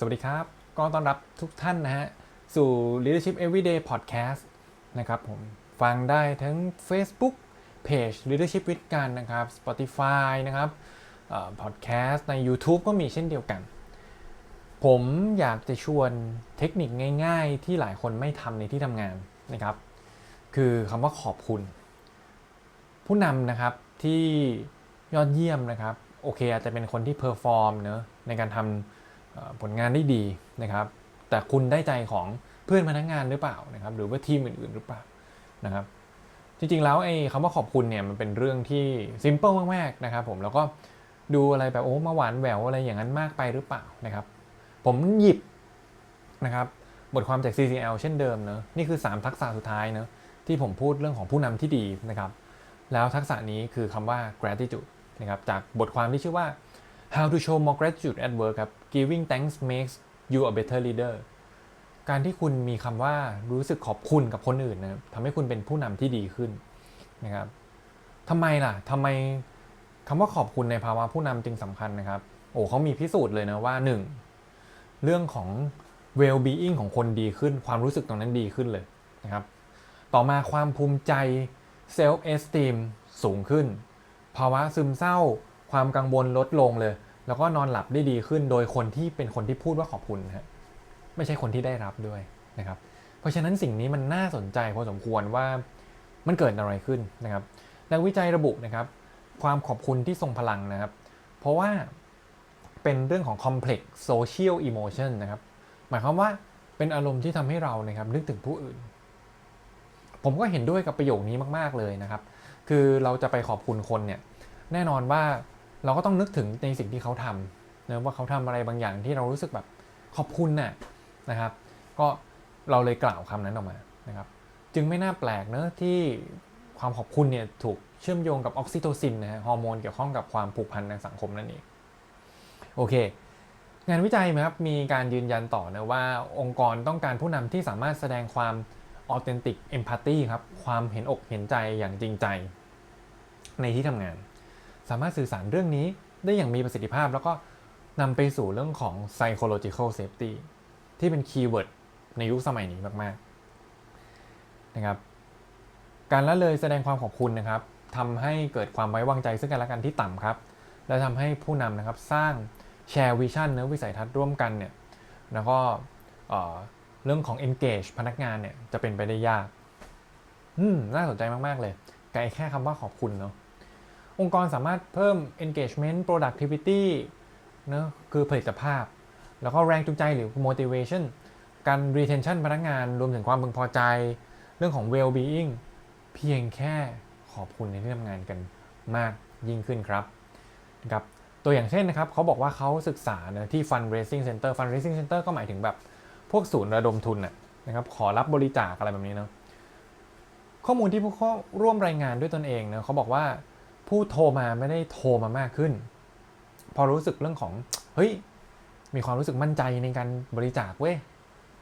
สวัสดีครับ ก็ต้อนรับทุกท่านนะฮะ สู่ Leadership Everyday Podcast นะครับผม ฟังได้ทั้ง Facebook Page Leadership with กันนะครับ Spotify นะครับเอ่อ Podcast ใน YouTube ก็มีเช่นเดียวกัน ผมอยากจะชวนเทคนิคง่าย ๆ ที่หลายคนไม่ทำในที่ทำงานนะครับ คือคำว่าขอบคุณ ผู้นำนะครับที่ยอดเยี่ยมนะครับ โอเคอาจจะเป็นคนที่เพอร์ฟอร์มเนอะในการทำ ผลงานได้ดีนะครับ แต่คุณได้ใจของเพื่อนพนักงานหรือเปล่านะครับ หรือว่าทีมอื่นๆหรือเปล่านะครับ จริงๆแล้วไอ้คำว่าขอบคุณเนี่ยมันเป็นเรื่องที่ซิมเ l ิลมากๆนะครับ ผมแล้วก็ดูอะไรแบบโอ้มาหวานแหววอะไรอย่างนั้นมากไปหรือเปล่านะครับ ผมหยิบนะครับบทความจาก CCL เช่นเดิมเนอะนี่คือ 3 ทักษะสุดท้ายเนอะที่ผมพูดเรื่องของผู้นำที่ดีนะครับ แล้วทักษะนี้คือคำว่า gratitude นะครับจากบทความที่ชื่อว่า how to show more gratitude at work ครับ giving thanks makes you a better leader การที่คุณมีคำว่ารู้สึกขอบคุณกับคนอื่นนะทำให้คุณเป็นผู้นำที่ดีขึ้นนะครับทำไมล่ะทำไมคำว่าขอบคุณในภาวะผู้นำจึงสำคัญนะครับ โอ้เขามีพิสูจน์เลยนะว่า 1. เรื่องของ well being ของคนดีขึ้น ความรู้สึกตรงนั้นดีขึ้นเลยนะครับ ต่อมาความภูมิใจ self esteem สูงขึ้น ภาวะซึมเศร้า ความกังวลลดลงเลย แล้วก็นอนหลับได้ดีขึ้นโดยคนที่เป็นคนที่พูดว่าขอบคุณนะฮะไม่ใช่คนที่ได้รับด้วยนะครับ เพราะฉะนั้นสิ่งนี้มันน่าสนใจพอสมควรว่ามันเกิดอะไรขึ้นนะครับ นักวิจัยระบุนะครับ ความขอบคุณที่ทรงพลังนะครับ เพราะว่าเป็นเรื่องของ complex social emotion นะครับ หมายความว่าเป็นอารมณ์ที่ทำให้เรานะครับนึกถึงผู้อื่น ผมก็เห็นด้วยกับประโยคนี้มาก ๆเลยนะครับ คือเราจะไปขอบคุณคนเนี่ยแน่นอนว่า เราก็ต้องนึกถึงในสิ่งที่เขาทำนะว่าเขาทำอะไรบางอย่างที่เรารู้สึกแบบขอบคุณน่ะนะครับ ก็เราเลยกล่าวคำนั้นออกมานะครับ จึงไม่น่าแปลกเนะที่ความขอบคุณเนี่ยถูกเชื่อมโยงกับออกซิโทซินนะฮะฮอร์โมนเกี่ยวข้องกับความผูกพันในสังคมนั่นเองโอเค งานวิจัยนะครับมีการยืนยันต่อนะว่าองค์กรต้องการผู้นำที่สามารถแสดงความออเทนติกเอมพัตตีครับความเห็นอกเห็นใจอย่างจริงใจในที่ทำงาน สามารถสื่อสารเรื่องนี้ได้อย่างมีประสิทธิภาพ แล้วก็นำไปสู่เรื่องของ psychological safety ที่เป็นคีย์เวิร์ดในยุคสมัยนี้มากๆนะครับการละเลยแสดงความขอบคุณนะครับทำให้เกิดความไว้วางใจซึ่งกันและกันที่ต่ำครับ และทำให้ผู้นำนะครับสร้างแชร์วิชั่นเนื้อวิสัยทัศน์ร่วมกันเนี่ยแล้วก็เอ่อเรื่องของ engage พนักงานเนี่ยจะเป็นไปได้ยาก อืม น่าสนใจมาก ๆ เลยไอ้แค่คำว่าขอบคุณเนาะ องค์กรสามารถเพิ่ม engagement productivity เนอะคือผลิตภาพ แล้วก็แรงจูงใจหรือ motivation การ retention พนักงานรวมถึงความพึงพอใจ เรื่องของ well being เพียงแค่ขอบคุณในที่ทำงานกันมากยิ่งขึ้นครับนะครับ ตัวอย่างเช่นนะครับเขาบอกว่าเขาศึกษานะที่ fundraising center fundraising center ก็หมายถึงแบบพวกศูนย์ระดมทุนนะนะครับ ขอรับบริจาคอะไรแบบนี้เนาะข้อมูลที่ผู้เข้าร่วมรายงานด้วยตนเองนะเขาบอกว่า ผู้โทรมาไม่ได้โทรมามากขึ้น พอรู้สึกเรื่องของเฮ้ยมีความรู้สึกมั่นใจในการบริจาคเว้ย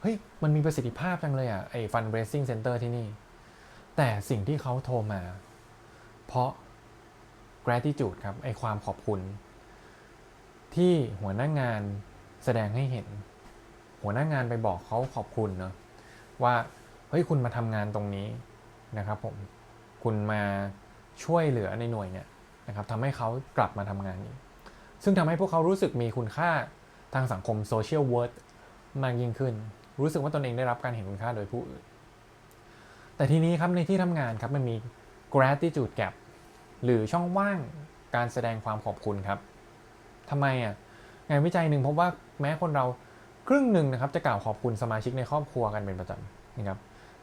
เฮ้ยมันมีประสิทธิภาพจังเลยอะไอ้ fundraising center ที่นี่ แต่สิ่งที่เขาโทรมา เพราะ gratitude ครับไอ้ความขอบคุณ ที่หัวหน้างานแสดงให้เห็น หัวหน้างานไปบอกเขาขอบคุณเนาะว่าเฮ้ยคุณมาทำงานตรงนี้นะครับผมคุณมา ช่วยเหลือในหน่วยเนี่ยนะครับทำให้เขากลับมาทำงานนี้ ซึ่งทำให้พวกเขารู้สึกมีคุณค่าทางสังคม social worth มากยิ่งขึ้น รู้สึกว่าตนเองได้รับการเห็นคุณค่าโดยผู้อื่น แต่ทีนี้ครับในที่ทำงานครับมันมี gratitude gap หรือช่องว่างการแสดงความขอบคุณครับทำไมอะงานวิจัยหนึ่งพบว่าแม้คนเราครึ่งหนึ่งนะครับจะกล่าวขอบคุณสมาชิกในครอบครัวกันเป็นประจำนะครับ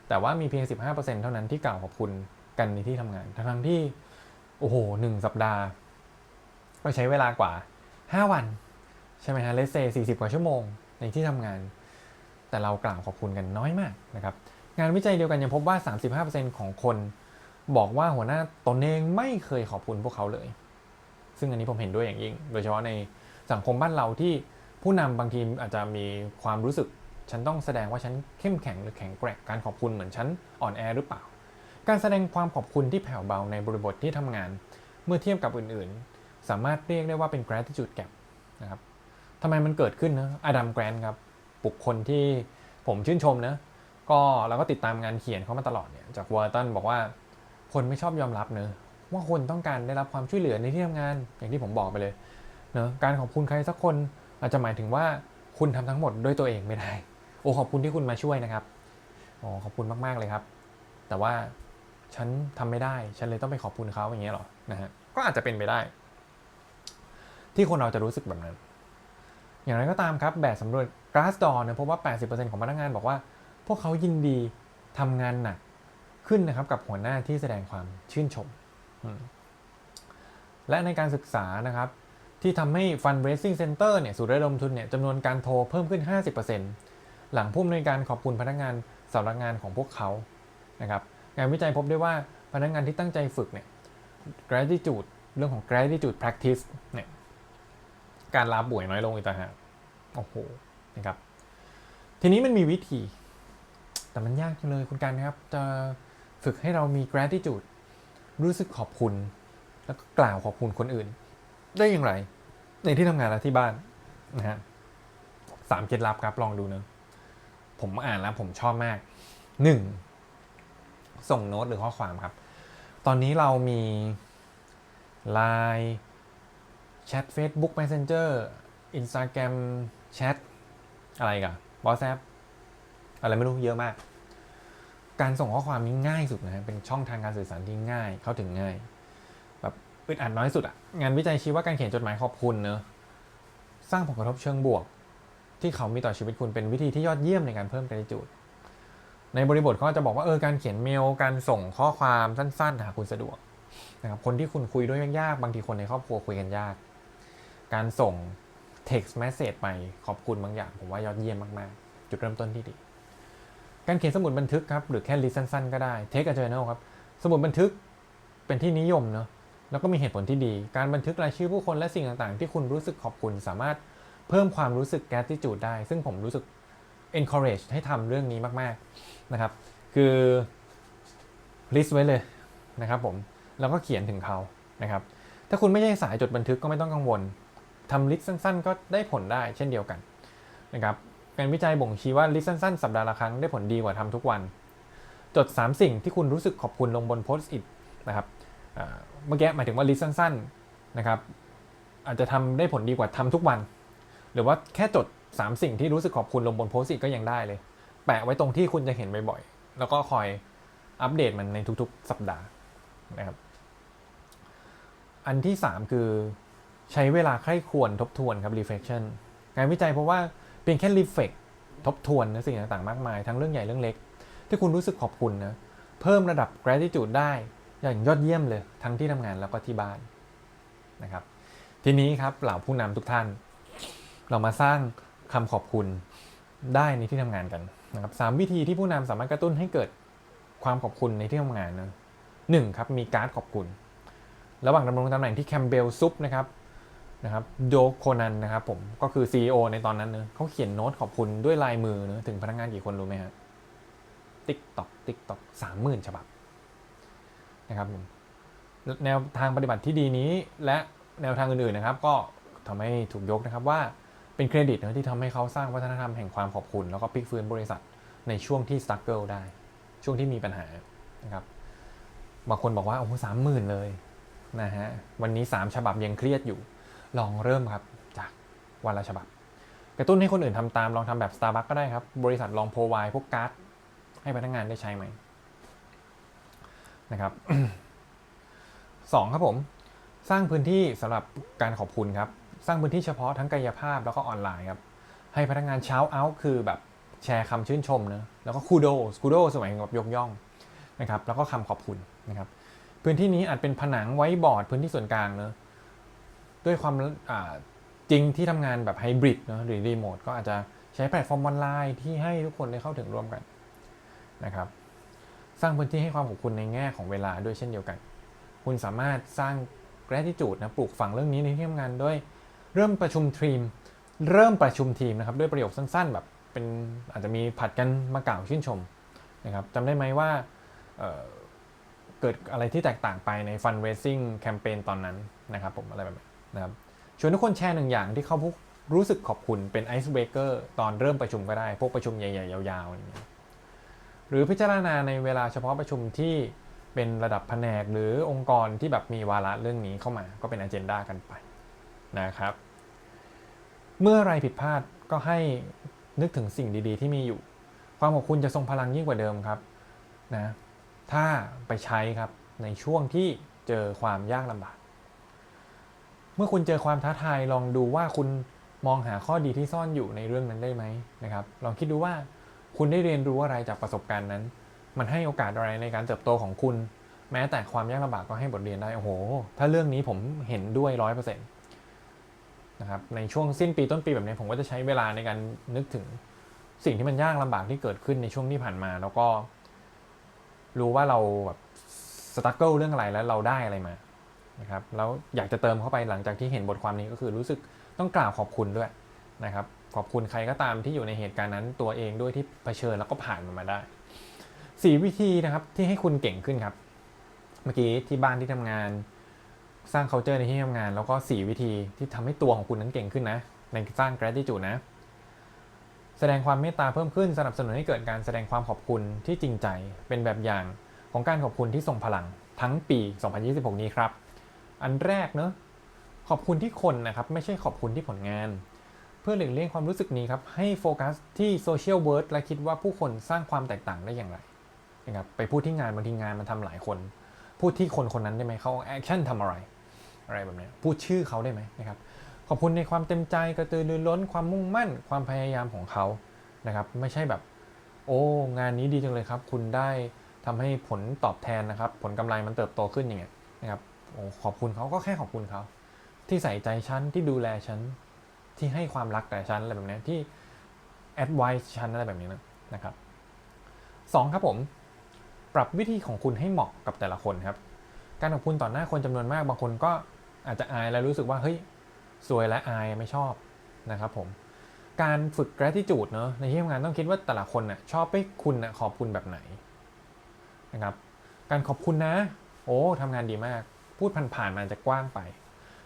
แต่ว่ามีเพียง 15%เท่านั้นที่กล่าวขอบคุณ กันในที่ทำงาน ทั้งที่ โอ้โหหนึ่งสัปดาห์ ก็ใช้เวลากว่า 5 วัน ใช่ไหมฮะเลสเซ40กว่าชั่วโมงในที่ทำงาน แต่เรากล่าวขอบคุณกันน้อยมากนะครับ งานวิจัยเดียวกันยังพบว่า 35%ของคนบอกว่าหัวหน้าตนเองไม่เคยขอบคุณพวกเขาเลย ซึ่งอันนี้ผมเห็นด้วยอย่างยิ่ง โดยเฉพาะในสังคมบ้านเราที่ผู้นำบางทีอาจจะมีความรู้สึก ฉันต้องแสดงว่าฉันเข้มแข็งหรือแข็งแกร่งการขอบคุณเหมือนฉันอ่อนแอหรือเปล่า การแสดงความขอบคุณที่แผ่วเบาในบริบทที่ทำงาน เมื่อเทียบกับอื่นๆ สามารถเรียกได้ว่าเป็น gratitude gap นะครับทำไมมันเกิดขึ้นนะอดัมแกรนครับ บุคคลที่ผมชื่นชมนะ ก็เราก็ติดตามงานเขียนเขามาตลอดเนี่ยจากวอร์ตันบอกว่าคนไม่ชอบยอมรับเนอะว่าคนต้องการได้รับความช่วยเหลือในที่ทำงาน อย่างที่ผมบอกไปเลยเนอะการขอบคุณใครสักคนอาจจะหมายถึงว่าคุณทำทั้งหมดด้วยตัวเองไม่ได้ โอ้ขอบคุณที่คุณมาช่วยนะครับโอ้ขอบคุณมากๆเลยครับ แต่ว่า ฉันทำไม่ได้ ฉันเลยต้องไปขอบคุณเขาอย่างเงี้ยหรอนะฮะก็อาจจะเป็นไปได้ ที่คนเราจะรู้สึกแบบนั้น อย่างไรก็ตามครับแบบสำรวจ Glassdoor เนี่ยพบว่า 80%ของพนักงานบอกว่า พวกเขายินดีทำงานหนักขึ้นนะครับกับหัวหน้าที่แสดงความชื่นชมอืมและในการศึกษานะครับ ที่ทำให้ Fundraising Center เนี่ยสูตรระดมทุนเนี่ยจำนวนการโทรเพิ่มขึ้น 50%หลังผู้อำนวยการขอบคุณพนักงานสำนักงานของพวกเขานะครับ งานวิจัยพบได้ว่าพนักงานที่ตั้งใจฝึกเนี่ย gratitude เรื่องของ gratitude practice เนี่ยการลาป่วยน้อยลงอีกต่างหากโอ้โหนะครับ ทีนี้มันมีวิธี แต่มันยากจังเลยคุณการนะครับ จะฝึกให้เรามี gratitude รู้สึกขอบคุณ แล้วก็กล่าวขอบคุณคนอื่น ได้อย่างไร ในที่ทำงานและที่บ้านนะฮะสามเคล็ดลับครับลองดูเนะผมอ่านแล้วผมชอบมากหนึ่ง ส่งโน้ตหรือข้อความครับ ตอนนี้เรามี Line แชท Facebook Messenger Instagram แชทอะไรกัน WhatsApp อะไรไม่รู้เยอะมาก การส่งข้อความนี้ง่ายสุดนะฮะเป็นช่องทางการสื่อสารที่ง่าย เข้าถึงง่ายแบบอึดอัดน้อยสุดอะงานวิจัยชี้ว่าการเขียนจดหมายขอบคุณเนอะสร้างผลกระทบเชิงบวก ที่เขามีต่อชีวิตคุณเป็นวิธีที่ยอดเยี่ยมในการเพิ่ม gratitude ในบริบทเขาจะบอกว่าเออการเขียนเมล การส่งข้อความสั้นๆหาคุณสะดวกนะครับคนที่คุณคุยด้วยยากๆบางทีคนในครอบครัวคุยกันยาก การส่ง text message ไปขอบคุณบางอย่าง ผมว่ายอดเยี่ยมมากๆ จุดเริ่มต้นที่ดี การเขียนสมุดบันทึกครับหรือแค่ list สั้นๆก็ได้ take a journal ครับสมุดบันทึกเป็นที่นิยมเนอะแล้วก็มีเหตุผลที่ดี การบันทึกรายชื่อผู้คนและสิ่งต่างๆ ที่คุณรู้สึกขอบคุณสามารถเพิ่มความรู้สึก gratitude ได้ ซึ่งผมรู้สึก encourage ให้ทำเรื่องนี้มากๆนะครับ คือ list ไว้เลยนะครับผม แล้วก็เขียนถึงเขานะครับ ถ้าคุณไม่ใช่สายจดบันทึกก็ไม่ต้องกังวลทำลิสต์สั้นๆ ก็ได้ผลได้เช่นเดียวกันนะครับการวิจัยบ่งชี้ว่าลิสต์สั้นๆ สัปดาห์ละครั้งได้ผลดีกว่าทำทุกวัน จด 3 สิ่งที่คุณรู้สึกขอบคุณลงบนโพสต์อิทนะครับเมื่อกี้หมายถึงว่าลิสต์สั้นๆนะครับอาจจะทำได้ผลดีกว่าทำทุกวัน หรือว่าแค่จด 3 สิ่งที่รู้สึกขอบคุณลงบนโพสต์ก็ยังได้เลย แปะไว้ตรงที่คุณจะเห็นบ่อยๆ แล้วก็คอยอัปเดตมันในทุกๆ สัปดาห์นะครับ อันที่ 3 คือใช้เวลาใคร่ควรทบทวนครับ reflection งานวิจัยเพราะว่าเพียงแค่ reflect ทบทวนนะสิ่งต่างๆ มากมาย ทั้งเรื่องใหญ่เรื่องเล็ก ที่คุณรู้สึกขอบคุณนะเพิ่มระดับ gratitude ได้อย่างยอดเยี่ยมเลย ทั้งที่ทำงานแล้วก็ที่บ้านนะครับ ทีนี้ครับเหล่าผู้นำทุกท่าน เรามาสร้าง คำขอบคุณได้ในที่ทำงานกันนะครับสามวิธีที่ผู้นำสามารถกระตุ้นให้เกิดความขอบคุณในที่ทำงานนะหนึ่งครับมีการ์ดขอบคุณ ระหว่างดำรงตำแหน่งที่แคมเบลซุปนะครับนะครับโดโคนันนะครับผมก็คือ CEO ในตอนนั้นเนะเขาเขียนโน้ตขอบคุณด้วยลายมือเนะถึงพนักงานกี่คนรู้ไหมฮะติ๊กตอกติ๊กตอกสามหมื่นฉบับนะครับผมแนวทางปฏิบัติที่ดีนี้และแนวทางอื่นๆนะครับ ก็ทำให้ถูกยกนะครับว่า เป็นเครดิตนะที่ทำให้เขาสร้างวัฒนธรรมแห่งความขอบคุณ แล้วก็พลิกฟื้นบริษัทในช่วงที่สตั๊กเกิลได้ ช่วงที่มีปัญหานะครับบางคนบอกว่าโอ้โหสามหมื่นเลยนะฮะวันนี้ 3 ฉบับยังเครียดอยู่ ลองเริ่มครับจากวันละฉบับ กระตุ้นให้คนอื่นทำตามลองทำแบบ Starbucks ก็ได้ครับ บริษัทลองโพรไวพวกการ์ดให้พนักงานได้ใช้ไหมนะครับสองครับผม สร้างพื้นที่สำหรับการขอบคุณครับ สร้างพื้นที่เฉพาะทั้งกายภาพแล้วก็ออนไลน์ครับ ให้พนักงานเช้าเอาคือแบบแชร์คำชื่นชมนะแล้วก็คูโดคูโดสมัยกับยกย่องนะครับแล้วก็คำขอบคุณนะครับพื้นที่นี้อาจเป็นผนังไว้บอร์ดพื้นที่ส่วนกลางเนอะด้วยความจริงที่ทำงานแบบไฮบริดเนอะหรือรีโมทก็อาจจะใช้แพลตฟอร์มออนไลน์ที่ให้ทุกคนได้เข้าถึงร่วมกันนะครับสร้างพื้นที่ให้ความขอบคุณในแง่ของเวลาด้วยเช่นเดียวกัน คุณสามารถสร้าง gratitude นะปลูกฝังเรื่องนี้ในที่ทำงานด้วย เริ่มประชุมทีม เริ่มประชุมทีมนะครับด้วยประโยคสั้น ๆ แบบเป็นอาจจะมีผัดกันมากล่าวชื่นชมนะครับจำได้ไหมว่าเเกิดอะไรที่แตกต่างไปใน fundraising แคมเปญตอนนั้นนะครับผมอะไรแบบนี้นะครับชวนทุกคนแชร์หนึ่งอย่างที่เขารู้สึกขอบคุณเป็นไอซ์เบรกเกอร์ตอนเริ่มประชุมก็ได้ พวกประชุมใหญ่ ๆ ยาวๆอย่างเงี้ยหรือพิจารณาในเวลาเฉพาะประชุมที่เป็นระดับแผนกหรือองค์กรที่แบบมีวาระเรื่องนี้เข้ามาก็เป็นอ g e n d a กันไปนะครับ เมื่ออะไรผิดพลาดก็ให้นึกถึงสิ่งดีๆ ที่มีอยู่ ความขอบคุณจะทรงพลังยิ่งกว่าเดิมครับนะถ้าไปใช้ครับในช่วงที่เจอความยากลำบาก เมื่อคุณเจอความท้าทายลองดูว่าคุณมองหาข้อดีที่ซ่อนอยู่ในเรื่องนั้นได้ไหมนะครับ ลองคิดดูว่าคุณได้เรียนรู้อะไรจากประสบการณ์นั้น มันให้โอกาสอะไรในการเติบโตของคุณ แม้แต่ความยากลำบากก็ให้บทเรียนได้ โอ้โห ถ้าเรื่องนี้ผมเห็นด้วยร้อยเปอร์เซ็นต์ นะครับในช่วงสิ้นปีต้นปีแบบนี้ผมก็จะใช้เวลาในการนึกถึงสิ่งที่มันยากลำบากที่เกิดขึ้นในช่วงที่ผ่านมา แล้วก็ รู้ว่าเราแบบสตั๊กเกิลเรื่องอะไรแล้วเราได้อะไรมานะครับแล้วอยากจะเติมเข้าไปหลังจากที่เห็นบทความนี้ก็คือรู้สึกต้องกล่าวขอบคุณด้วยนะครับ ขอบคุณใครก็ตามที่อยู่ในเหตุการณ์นั้นตัวเองด้วยที่เผชิญแล้วก็ผ่านมันมาได้สี่วิธีนะครับที่ให้คุณเก่งขึ้นครับ เมื่อกี้ที่บ้านที่ทำงาน สร้าง culture ในที่ทำงาน แล้วก็สี่วิธีที่ทำให้ตัวของคุณนั้นเก่งขึ้นนะ ในสร้าง gratitude นะ แสดงความเมตตาเพิ่มขึ้นสนับสนุนให้เกิดการแสดงความขอบคุณที่จริงใจ เป็นแบบอย่างของการขอบคุณที่ทรงพลังทั้งปี 2026 นี้ครับ อันแรกเนอะขอบคุณที่คนนะครับ ไม่ใช่ขอบคุณที่ผลงาน เพื่อหลีกเลี่ยงความรู้สึกนี้ครับ ให้โฟกัสที่โซเชียลเวิร์ดและคิดว่าผู้คนสร้างความแตกต่างได้อย่างไรนะครับไปพูดที่งานบางทีงานมันทำหลายคน พูดที่คนคนนั้นได้ไหมเขาแอคชั่นทำอะไร อะไรแบบนี้พูดชื่อเขาได้ไหมนะครับ ขอบคุณในความเต็มใจกระตือรือร้นความมุ่งมั่น ความพยายามของเขานะครับ ไม่ใช่แบบ โอ้งานนี้ดีจังเลยครับ คุณได้ทำให้ผลตอบแทนนะครับ ผลกำไรมันเติบโตขึ้นอย่างเงี้ยนะครับโอ้ขอบคุณเขาก็แค่ขอบคุณเขาที่ใส่ใจฉันที่ดูแลฉันที่ให้ความรักแก่ฉันอะไรแบบนี้ที่ advice ฉันอะไรแบบนี้นะนะครับสองครับผม ปรับวิธีของคุณให้เหมาะกับแต่ละคนครับ การขอบคุณต่อหน้าคนจำนวนมากบางคนก็ อาจจะอายและรู้สึกว่าเฮ้ยสวยและอายไม่ชอบนะครับผมการฝึก gratitude เนอะในที่ทำงานต้องคิดว่าแต่ละคนน่ะชอบให้คุณน่ะขอบคุณแบบไหนนะครับการขอบคุณนะ โอ้ทำงานดีมาก พูดผ่านๆมันจะกว้างไป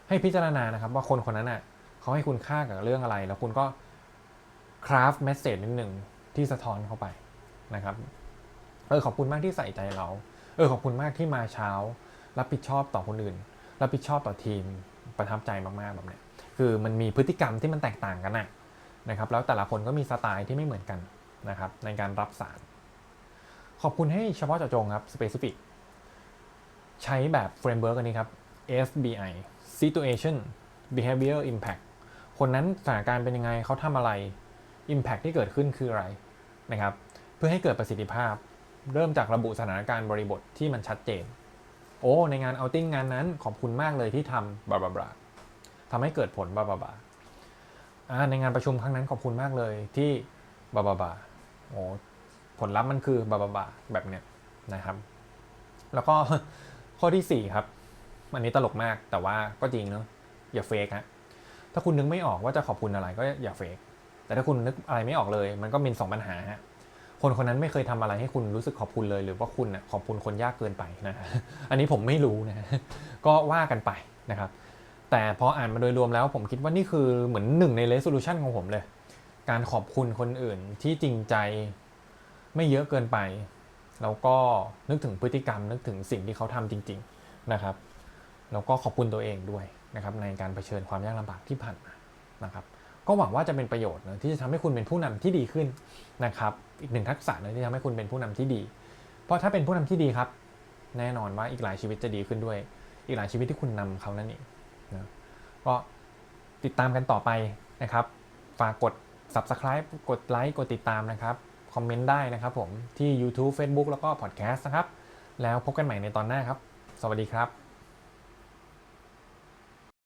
ให้พิจารณานะครับว่าคนคนนั้นน่ะเขาให้คุณค่ากับเรื่องอะไร แล้วคุณก็คราฟเมสเซจนิดหนึ่งที่สะท้อนเข้าไปนะครับเออขอบคุณมากที่ใส่ใจเราเออขอบคุณมากที่มาเช้า รับผิดชอบต่อคนอื่น รับผิดชอบต่อทีมประทับใจมากๆแบบเนี้ยคือมันมีพฤติกรรมที่มันแตกต่างกันนะนะครับแล้วแต่ละคนก็มีสไตล์ที่ไม่เหมือนกันนะครับในการรับสาร ขอบคุณให้เฉพาะเจาะจงครับ specific ใช้แบบเฟรมเวิร์กอันนี้ครับ FBI situation behavior impact คนนั้นสถานการณ์เป็นยังไงเขาทำอะไร impact ที่เกิดขึ้นคืออะไรนะครับ เพื่อให้เกิดประสิทธิภาพ เริ่มจากระบุสถานการณ์บริบทที่มันชัดเจน โอ้ในงานเอาติ้งงานนั้นขอบคุณมากเลยที่ทำบาบาบาทำให้เกิดผลบาบาบาในงานประชุมครั้งนั้นขอบคุณมากเลยที่บาบาบาโอ้ผลลัพธ์มันคือบาบาบาแบบเนี้ยนะครับ แล้วก็ข้อที่ 4 ครับ อันนี้ตลกมากแต่ว่าก็จริงเนอะอย่าเฟกฮะถ้าคุณนึกไม่ออกว่าจะขอบคุณอะไรก็อย่าเฟกแต่ถ้าคุณนึกอะไรไม่ออกเลย มันก็มีสองปัญหาฮะ คนคนนั้นไม่เคยทำอะไรให้คุณรู้สึกขอบคุณเลย หรือว่าคุณขอบคุณคนยากเกินไปนะ อันนี้ผมไม่รู้นะ ก็ว่ากันไปนะครับ แต่พออ่านมาโดยรวมแล้วผมคิดว่านี่คือเหมือนหนึ่งใน resolution ของผมเลย การขอบคุณคนอื่นที่จริงใจไม่เยอะเกินไป แล้วก็นึกถึงพฤติกรรม นึกถึงสิ่งที่เขาทำจริง ๆนะครับ แล้วก็ขอบคุณตัวเองด้วยนะครับในการเผชิญความยากลำบากที่ผ่านมานะครับ ก็หวังว่าจะเป็นประโยชน์นะที่จะทำให้คุณเป็นผู้นำที่ดีขึ้นนะครับ อีกหนึ่งทักษะนะที่ทำให้คุณเป็นผู้นำที่ดี เพราะถ้าเป็นผู้นำที่ดีครับ แน่นอนว่าอีกหลายชีวิตจะดีขึ้นด้วย อีกหลายชีวิตที่คุณนำเขานั่นเองนะก็ติดตามกันต่อไปนะครับ ฝากกด subscribe กดไลค์กดติดตามนะครับ คอมเมนต์ได้นะครับผมที่ YouTube Facebook แล้วก็ Podcast นะครับ แล้วพบกันใหม่ในตอนหน้าครับ สวัสดีครับ